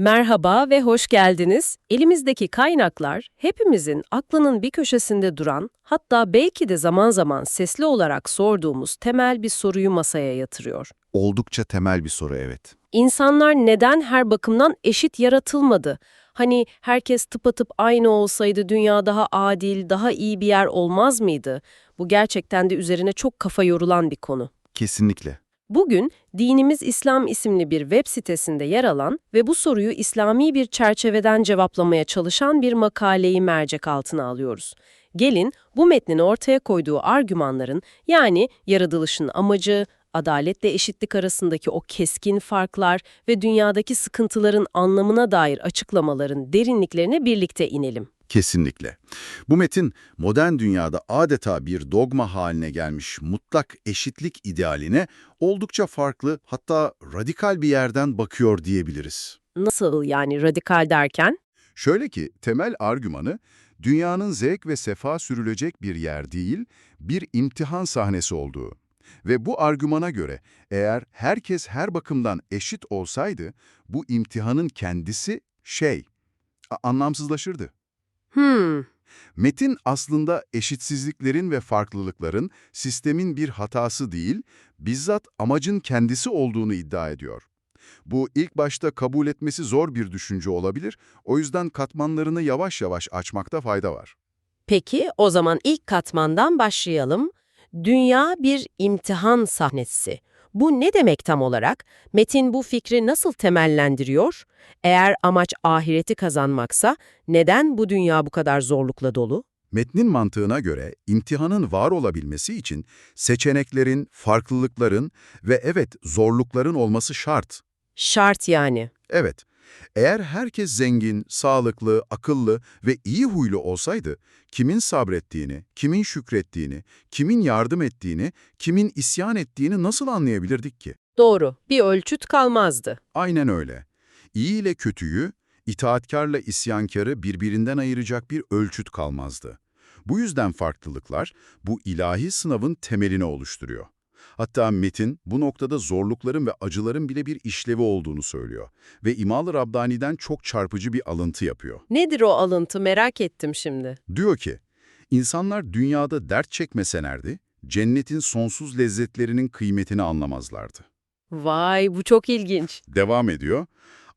Merhaba ve hoş geldiniz. Elimizdeki kaynaklar hepimizin aklının bir köşesinde duran, hatta belki de zaman zaman sesli olarak sorduğumuz temel bir soruyu masaya yatırıyor. Oldukça temel bir soru evet. İnsanlar neden her bakımdan eşit yaratılmadı? Hani herkes tıpatıp aynı olsaydı dünya daha adil, daha iyi bir yer olmaz mıydı? Bu gerçekten de üzerine çok kafa yorulan bir konu. Kesinlikle. Bugün Dinimiz İslam isimli bir web sitesinde yer alan ve bu soruyu İslami bir çerçeveden cevaplamaya çalışan bir makaleyi mercek altına alıyoruz. Gelin bu metnin ortaya koyduğu argümanların yani yaratılışın amacı, adaletle eşitlik arasındaki o keskin farklar ve dünyadaki sıkıntıların anlamına dair açıklamaların derinliklerine birlikte inelim. Kesinlikle. Bu metin modern dünyada adeta bir dogma haline gelmiş mutlak eşitlik idealine oldukça farklı hatta radikal bir yerden bakıyor diyebiliriz. Nasıl yani radikal derken? Şöyle ki temel argümanı dünyanın zevk ve sefa sürülecek bir yer değil, bir imtihan sahnesi olduğu. Ve bu argümana göre eğer herkes her bakımdan eşit olsaydı bu imtihanın kendisi şey, anlamsızlaşırdı. Hmm, Metin aslında eşitsizliklerin ve farklılıkların sistemin bir hatası değil, bizzat amacın kendisi olduğunu iddia ediyor. Bu ilk başta kabul etmesi zor bir düşünce olabilir, o yüzden katmanlarını yavaş yavaş açmakta fayda var. Peki o zaman ilk katmandan başlayalım. Dünya bir imtihan sahnesi. Bu ne demek tam olarak? Metin bu fikri nasıl temellendiriyor? Eğer amaç ahireti kazanmaksa neden bu dünya bu kadar zorlukla dolu? Metnin mantığına göre imtihanın var olabilmesi için seçeneklerin, farklılıkların ve evet zorlukların olması şart. Şart yani. Evet, eğer herkes zengin, sağlıklı, akıllı ve iyi huylu olsaydı, kimin sabrettiğini, kimin şükrettiğini, kimin yardım ettiğini, kimin isyan ettiğini nasıl anlayabilirdik ki? Doğru, bir ölçüt kalmazdı. Aynen öyle. İyi ile kötüyü, itaatkarla isyankarı birbirinden ayıracak bir ölçüt kalmazdı. Bu yüzden farklılıklar bu ilahi sınavın temelini oluşturuyor. Hatta Metin bu noktada zorlukların ve acıların bile bir işlevi olduğunu söylüyor ve İmal-ı Rabbani'den çok çarpıcı bir alıntı yapıyor. Nedir o alıntı merak ettim şimdi. Diyor ki, insanlar dünyada dert çekmeselerdi, cennetin sonsuz lezzetlerinin kıymetini anlamazlardı. Vay bu çok ilginç. Devam ediyor,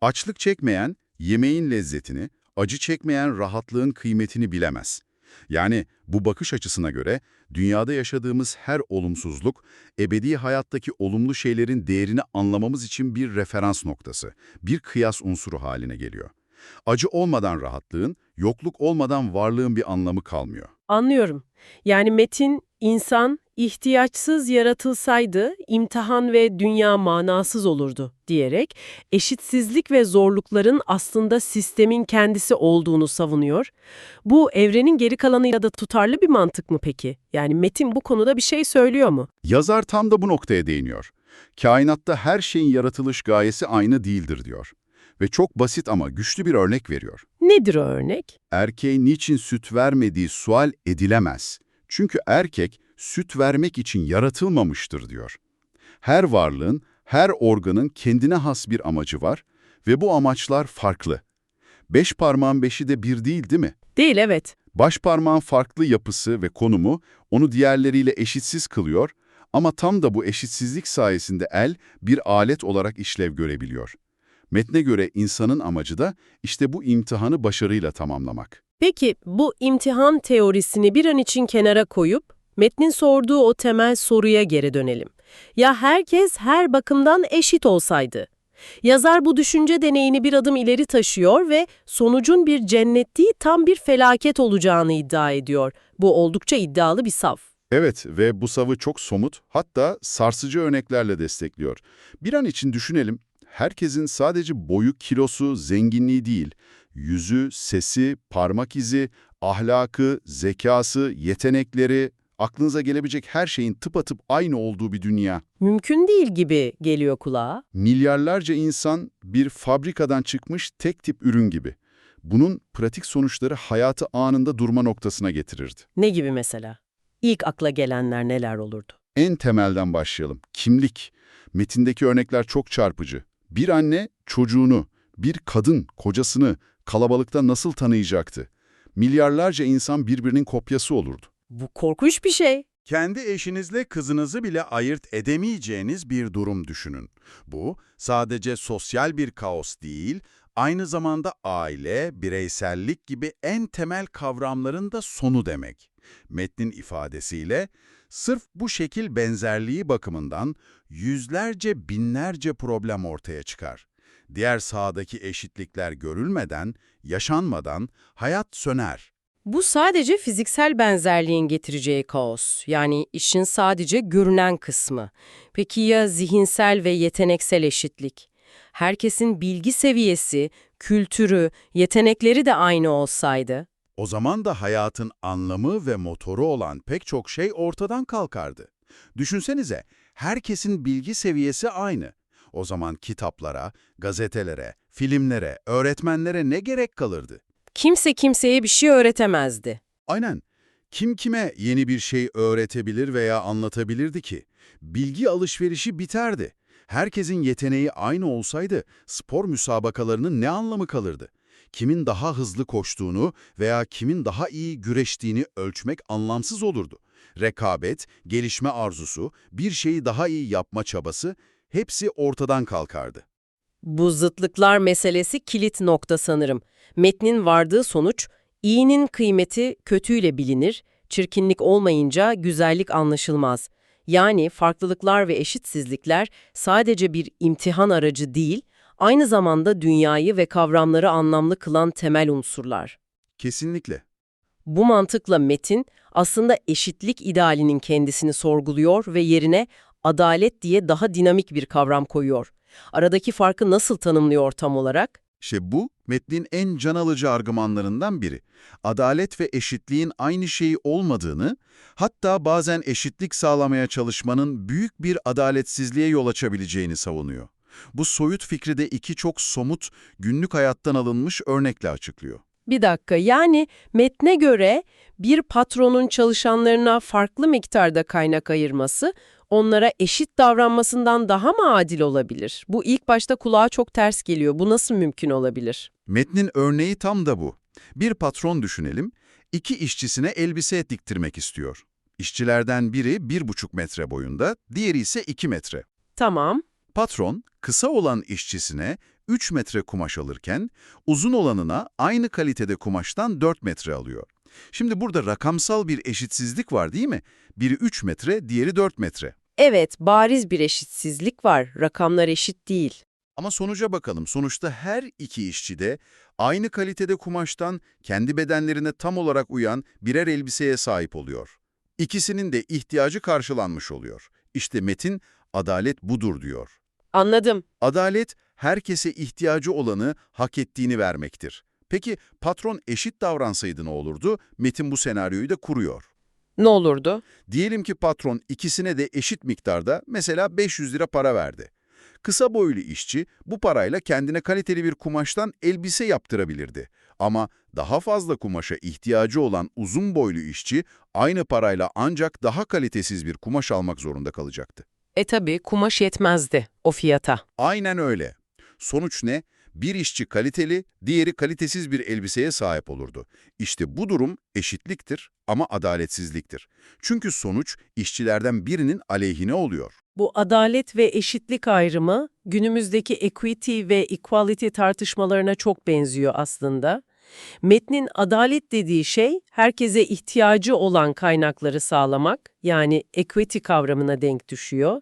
açlık çekmeyen yemeğin lezzetini, acı çekmeyen rahatlığın kıymetini bilemez. Yani bu bakış açısına göre dünyada yaşadığımız her olumsuzluk, ebedi hayattaki olumlu şeylerin değerini anlamamız için bir referans noktası, bir kıyas unsuru haline geliyor. Acı olmadan rahatlığın, yokluk olmadan varlığın bir anlamı kalmıyor. Anlıyorum. Yani metin, insan ihtiyaçsız yaratılsaydı imtihan ve dünya manasız olurdu diyerek eşitsizlik ve zorlukların aslında sistemin kendisi olduğunu savunuyor. Bu evrenin geri kalanıyla da tutarlı bir mantık mı peki? Yani metin bu konuda bir şey söylüyor mu? Yazar tam da bu noktaya değiniyor. Kainatta her şeyin yaratılış gayesi aynı değildir diyor. Ve çok basit ama güçlü bir örnek veriyor. Nedir o örnek? Erkeğin niçin süt vermediği sual edilemez. Çünkü erkek süt vermek için yaratılmamıştır diyor. Her varlığın, her organın kendine has bir amacı var ve bu amaçlar farklı. Beş parmağın beşi de bir değil değil mi? Değil evet. Baş parmağın farklı yapısı ve konumu onu diğerleriyle eşitsiz kılıyor ama tam da bu eşitsizlik sayesinde el bir alet olarak işlev görebiliyor. Metne göre insanın amacı da işte bu imtihanı başarıyla tamamlamak. Peki bu imtihan teorisini bir an için kenara koyup metnin sorduğu o temel soruya geri dönelim. Ya herkes her bakımdan eşit olsaydı? Yazar bu düşünce deneyini bir adım ileri taşıyor ve sonucun bir cennet tam bir felaket olacağını iddia ediyor. Bu oldukça iddialı bir saf. Evet ve bu savı çok somut hatta sarsıcı örneklerle destekliyor. Bir an için düşünelim, herkesin sadece boyu, kilosu, zenginliği değil, yüzü, sesi, parmak izi, ahlakı, zekası, yetenekleri, aklınıza gelebilecek her şeyin tıpatıp aynı olduğu bir dünya. Mümkün değil gibi geliyor kulağa. Milyarlarca insan bir fabrikadan çıkmış tek tip ürün gibi. Bunun pratik sonuçları hayatı anında durma noktasına getirirdi. Ne gibi mesela? İlk akla gelenler neler olurdu? En temelden başlayalım. Kimlik. Metindeki örnekler çok çarpıcı. Bir anne çocuğunu, Bir kadın kocasını kalabalıkta nasıl tanıyacaktı? Milyarlarca insan birbirinin kopyası olurdu. Bu korkunç bir şey. Kendi eşinizle kızınızı bile ayırt edemeyeceğiniz bir durum düşünün. Bu sadece sosyal bir kaos değil, aynı zamanda aile, bireysellik gibi en temel kavramların da sonu demek. Metnin ifadesiyle, sırf bu şekil benzerliği bakımından yüzlerce binlerce problem ortaya çıkar. Diğer sahadaki eşitlikler görülmeden, yaşanmadan hayat söner. Bu sadece fiziksel benzerliğin getireceği kaos. Yani işin sadece görünen kısmı. Peki ya zihinsel ve yeteneksel eşitlik? Herkesin bilgi seviyesi, kültürü, yetenekleri de aynı olsaydı? O zaman da hayatın anlamı ve motoru olan pek çok şey ortadan kalkardı. Düşünsenize, herkesin bilgi seviyesi aynı. O zaman kitaplara, gazetelere, filmlere, öğretmenlere ne gerek kalırdı? Kimse kimseye bir şey öğretemezdi. Aynen. Kim kime yeni bir şey öğretebilir veya anlatabilirdi ki? Bilgi alışverişi biterdi. Herkesin yeteneği aynı olsaydı spor müsabakalarının ne anlamı kalırdı? Kimin daha hızlı koştuğunu veya kimin daha iyi güreştiğini ölçmek anlamsız olurdu. Rekabet, gelişme arzusu, bir şeyi daha iyi yapma çabası hepsi ortadan kalkardı. Bu zıtlıklar meselesi kilit nokta sanırım. Metnin vardığı sonuç, iyinin kıymeti kötüyle bilinir, çirkinlik olmayınca güzellik anlaşılmaz. Yani farklılıklar ve eşitsizlikler sadece bir imtihan aracı değil, aynı zamanda dünyayı ve kavramları anlamlı kılan temel unsurlar. Kesinlikle. Bu mantıkla metin aslında eşitlik idealinin kendisini sorguluyor ve yerine adalet diye daha dinamik bir kavram koyuyor. Aradaki farkı nasıl tanımlıyor tam olarak? İşte bu, metnin en can alıcı argümanlarından biri. Adalet ve eşitliğin aynı şeyi olmadığını, hatta bazen eşitlik sağlamaya çalışmanın büyük bir adaletsizliğe yol açabileceğini savunuyor. Bu soyut fikri de iki çok somut, günlük hayattan alınmış örnekle açıklıyor. Bir dakika, yani metne göre bir patronun çalışanlarına farklı miktarda kaynak ayırması, onlara eşit davranmasından daha mı adil olabilir? Bu ilk başta kulağa çok ters geliyor. Bu nasıl mümkün olabilir? Metnin örneği tam da bu. Bir patron düşünelim, iki işçisine elbise diktirmek istiyor. İşçilerden biri 1,5 metre boyunda, diğeri ise 2 metre. Tamam. Patron, kısa olan işçisine 3 metre kumaş alırken, uzun olanına aynı kalitede kumaştan 4 metre alıyor. Şimdi burada rakamsal bir eşitsizlik var değil mi? Biri 3 metre, diğeri 4 metre. Evet, bariz bir eşitsizlik var. Rakamlar eşit değil. Ama sonuca bakalım. Sonuçta her iki işçi de aynı kalitede kumaştan kendi bedenlerine tam olarak uyan birer elbiseye sahip oluyor. İkisinin de ihtiyacı karşılanmış oluyor. İşte metin adalet budur diyor. Anladım. Adalet herkese ihtiyacı olanı hak ettiğini vermektir. Peki patron eşit davransaydı ne olurdu? Metin bu senaryoyu da kuruyor. Ne olurdu? Diyelim ki patron ikisine de eşit miktarda mesela 500 lira para verdi. Kısa boylu işçi bu parayla kendine kaliteli bir kumaştan elbise yaptırabilirdi. Ama daha fazla kumaşa ihtiyacı olan uzun boylu işçi aynı parayla ancak daha kalitesiz bir kumaş almak zorunda kalacaktı. E tabi kumaş yetmezdi o fiyata. Aynen öyle. Sonuç ne? Bir işçi kaliteli, diğeri kalitesiz bir elbiseye sahip olurdu. İşte bu durum eşitliktir ama adaletsizliktir. Çünkü sonuç işçilerden birinin aleyhine oluyor. Bu adalet ve eşitlik ayrımı günümüzdeki equity ve equality tartışmalarına çok benziyor aslında. Metnin adalet dediği şey herkese ihtiyacı olan kaynakları sağlamak yani equity kavramına denk düşüyor.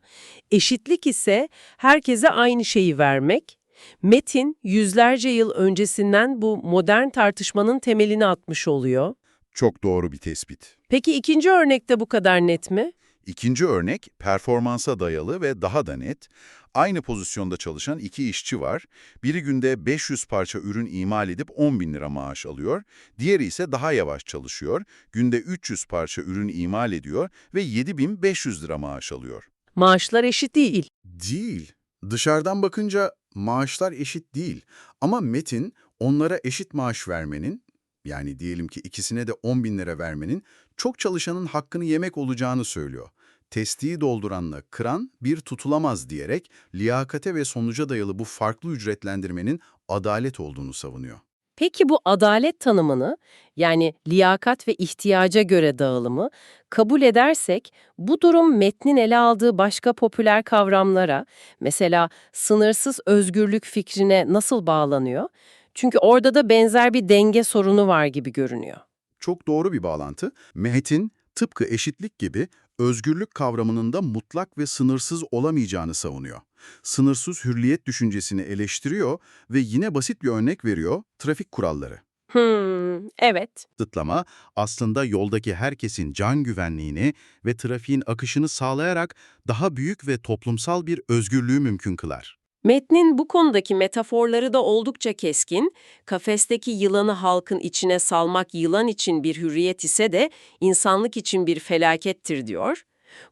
Eşitlik ise herkese aynı şeyi vermek. Metin yüzlerce yıl öncesinden bu modern tartışmanın temelini atmış oluyor. Çok doğru bir tespit. Peki ikinci örnekte bu kadar net mi? İkinci örnek performansa dayalı ve daha da net. Aynı pozisyonda çalışan iki işçi var. Biri günde 500 parça ürün imal edip 10 bin lira maaş alıyor. Diğeri ise daha yavaş çalışıyor. Günde 300 parça ürün imal ediyor ve 7500 lira maaş alıyor. Maaşlar eşit değil. Değil. Dışarıdan bakınca maaşlar eşit değil. Ama Metin onlara eşit maaş vermenin, yani diyelim ki ikisine de 10 bin lira vermenin, çok çalışanın hakkını yemek olacağını söylüyor. Testiyi dolduranla kıran bir tutulamaz diyerek liyakate ve sonuca dayalı bu farklı ücretlendirmenin adalet olduğunu savunuyor. Peki bu adalet tanımını, yani liyakat ve ihtiyaca göre dağılımı, kabul edersek bu durum metnin ele aldığı başka popüler kavramlara, mesela sınırsız özgürlük fikrine nasıl bağlanıyor? Çünkü orada da benzer bir denge sorunu var gibi görünüyor. Çok doğru bir bağlantı. Mehet'in tıpkı eşitlik gibi özgürlük kavramının da mutlak ve sınırsız olamayacağını savunuyor. Sınırsız hürriyet düşüncesini eleştiriyor ve yine basit bir örnek veriyor, trafik kuralları. Hmm, evet. Kısıtlama aslında yoldaki herkesin can güvenliğini ve trafiğin akışını sağlayarak daha büyük ve toplumsal bir özgürlüğü mümkün kılar. Metnin bu konudaki metaforları da oldukça keskin. Kafesteki yılanı halkın içine salmak yılan için bir hürriyet ise de insanlık için bir felakettir diyor.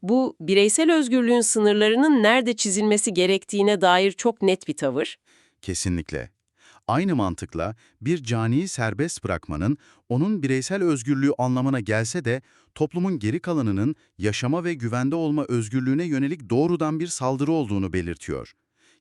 Bu bireysel özgürlüğün sınırlarının nerede çizilmesi gerektiğine dair çok net bir tavır. Kesinlikle. Aynı mantıkla bir caniyi serbest bırakmanın onun bireysel özgürlüğü anlamına gelse de toplumun geri kalanının yaşama ve güvende olma özgürlüğüne yönelik doğrudan bir saldırı olduğunu belirtiyor.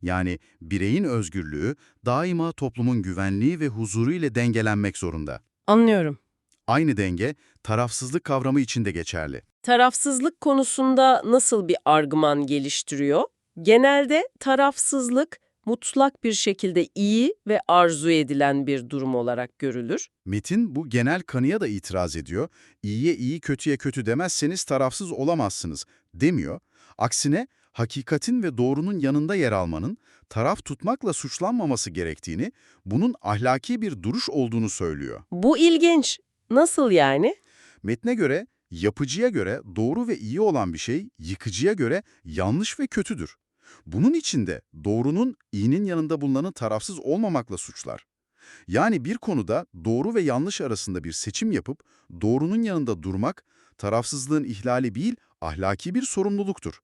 Yani bireyin özgürlüğü daima toplumun güvenliği ve huzuru ile dengelenmek zorunda. Anlıyorum. Aynı denge tarafsızlık kavramı için de geçerli. Tarafsızlık konusunda nasıl bir argüman geliştiriyor? Genelde tarafsızlık mutlak bir şekilde iyi ve arzu edilen bir durum olarak görülür. Metin bu genel kanıya da itiraz ediyor. İyiye iyi, kötüye kötü demezseniz tarafsız olamazsınız demiyor. Aksine hakikatin ve doğrunun yanında yer almanın taraf tutmakla suçlanmaması gerektiğini, bunun ahlaki bir duruş olduğunu söylüyor. Bu ilginç. Nasıl yani? Metne göre, yapıcıya göre doğru ve iyi olan bir şey, yıkıcıya göre yanlış ve kötüdür. Bunun içinde doğrunun iyinin yanında bulunanı tarafsız olmamakla suçlar. Yani bir konuda doğru ve yanlış arasında bir seçim yapıp doğrunun yanında durmak, tarafsızlığın ihlali değil, ahlaki bir sorumluluktur.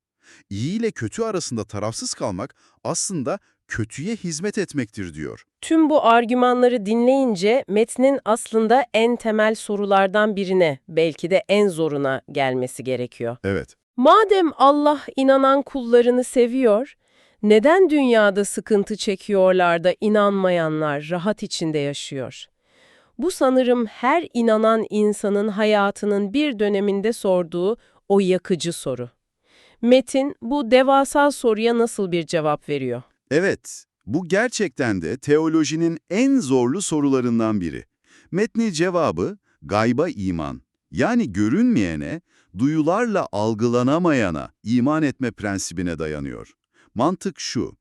İyi ile kötü arasında tarafsız kalmak aslında kötüye hizmet etmektir diyor. Tüm bu argümanları dinleyince metnin aslında en temel sorulardan birine, belki de en zoruna gelmesi gerekiyor. Evet. Madem Allah inanan kullarını seviyor, neden dünyada sıkıntı çekiyorlar da inanmayanlar rahat içinde yaşıyor? Bu sanırım her inanan insanın hayatının bir döneminde sorduğu o yakıcı soru. Metin bu devasa soruya nasıl bir cevap veriyor? Evet, bu gerçekten de teolojinin en zorlu sorularından biri. Metni cevabı gayba iman, yani görünmeyene, duyularla algılanamayana iman etme prensibine dayanıyor. Mantık şu,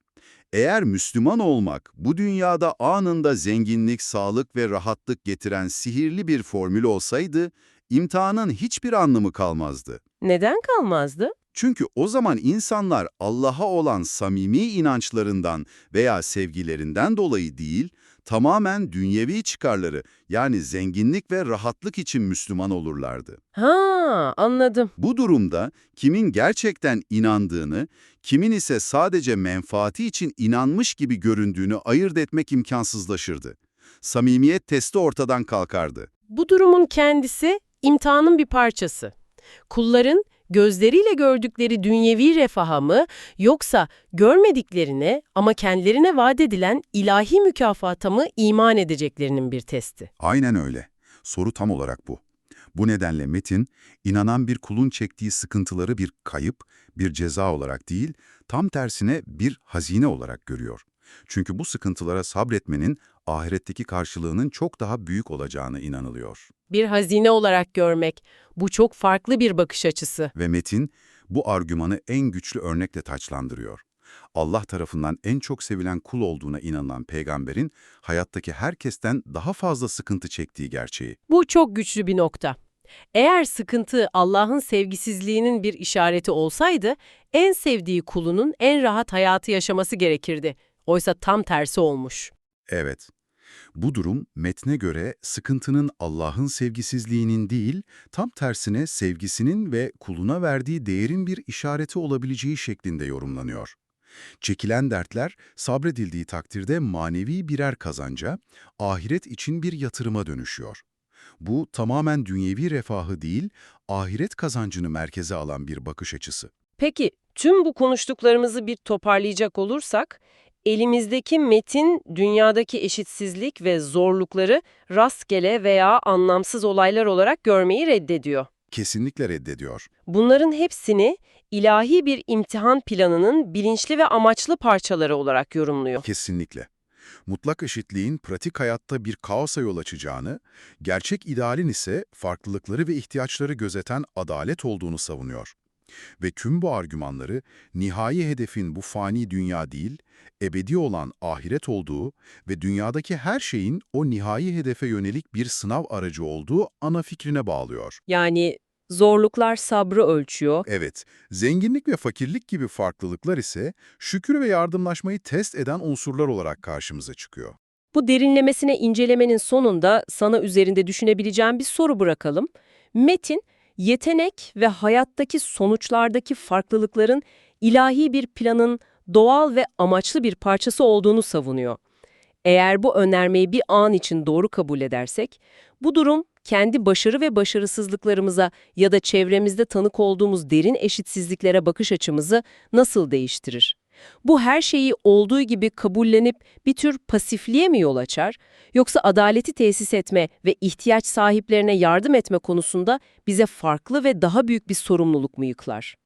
eğer Müslüman olmak bu dünyada anında zenginlik, sağlık ve rahatlık getiren sihirli bir formül olsaydı, imtihanın hiçbir anlamı kalmazdı. Neden kalmazdı? Çünkü o zaman insanlar Allah'a olan samimi inançlarından veya sevgilerinden dolayı değil, tamamen dünyevi çıkarları yani zenginlik ve rahatlık için Müslüman olurlardı. Ha, anladım. Bu durumda kimin gerçekten inandığını, kimin ise sadece menfaati için inanmış gibi göründüğünü ayırt etmek imkansızlaşırdı. Samimiyet testi ortadan kalkardı. Bu durumun kendisi imtihanın bir parçası. Kulların gözleriyle gördükleri dünyevi refaha mı yoksa görmediklerine ama kendilerine vaat edilen ilahi mükafata mı iman edeceklerinin bir testi. Aynen öyle. Soru tam olarak bu. Bu nedenle Metin, inanan bir kulun çektiği sıkıntıları bir kayıp, bir ceza olarak değil, tam tersine bir hazine olarak görüyor. Çünkü bu sıkıntılara sabretmenin ahiretteki karşılığının çok daha büyük olacağına inanılıyor. Bir hazine olarak görmek, bu çok farklı bir bakış açısı. Ve Metin, bu argümanı en güçlü örnekle taçlandırıyor. Allah tarafından en çok sevilen kul olduğuna inanılan peygamberin hayattaki herkesten daha fazla sıkıntı çektiği gerçeği. Bu çok güçlü bir nokta. Eğer sıkıntı Allah'ın sevgisizliğinin bir işareti olsaydı, en sevdiği kulunun en rahat hayatı yaşaması gerekirdi. Oysa tam tersi olmuş. Evet. Bu durum metne göre sıkıntının Allah'ın sevgisizliğinin değil, tam tersine sevgisinin ve kuluna verdiği değerin bir işareti olabileceği şeklinde yorumlanıyor. Çekilen dertler sabredildiği takdirde manevi birer kazanca, ahiret için bir yatırıma dönüşüyor. Bu tamamen dünyevi refahı değil, ahiret kazancını merkeze alan bir bakış açısı. Peki, tüm bu konuştuklarımızı bir toparlayacak olursak, elimizdeki metin dünyadaki eşitsizlik ve zorlukları rastgele veya anlamsız olaylar olarak görmeyi reddediyor. Kesinlikle reddediyor. Bunların hepsini ilahi bir imtihan planının bilinçli ve amaçlı parçaları olarak yorumluyor. Kesinlikle. Mutlak eşitliğin pratik hayatta bir kaosa yol açacağını, gerçek idealin ise farklılıkları ve ihtiyaçları gözeten adalet olduğunu savunuyor. Ve tüm bu argümanları nihai hedefin bu fani dünya değil, ebedi olan ahiret olduğu ve dünyadaki her şeyin o nihai hedefe yönelik bir sınav aracı olduğu ana fikrine bağlıyor. Yani zorluklar sabrı ölçüyor. Evet, zenginlik ve fakirlik gibi farklılıklar ise şükür ve yardımlaşmayı test eden unsurlar olarak karşımıza çıkıyor. Bu derinlemesine incelemenin sonunda sana üzerinde düşünebileceğim bir soru bırakalım. Metin, yetenek ve hayattaki sonuçlardaki farklılıkların ilahi bir planın doğal ve amaçlı bir parçası olduğunu savunuyor. Eğer bu önermeyi bir an için doğru kabul edersek, bu durum kendi başarı ve başarısızlıklarımıza ya da çevremizde tanık olduğumuz derin eşitsizliklere bakış açımızı nasıl değiştirir? Bu her şeyi olduğu gibi kabullenip bir tür pasifliğe mi yol açar, yoksa adaleti tesis etme ve ihtiyaç sahiplerine yardım etme konusunda bize farklı ve daha büyük bir sorumluluk mu yüklar?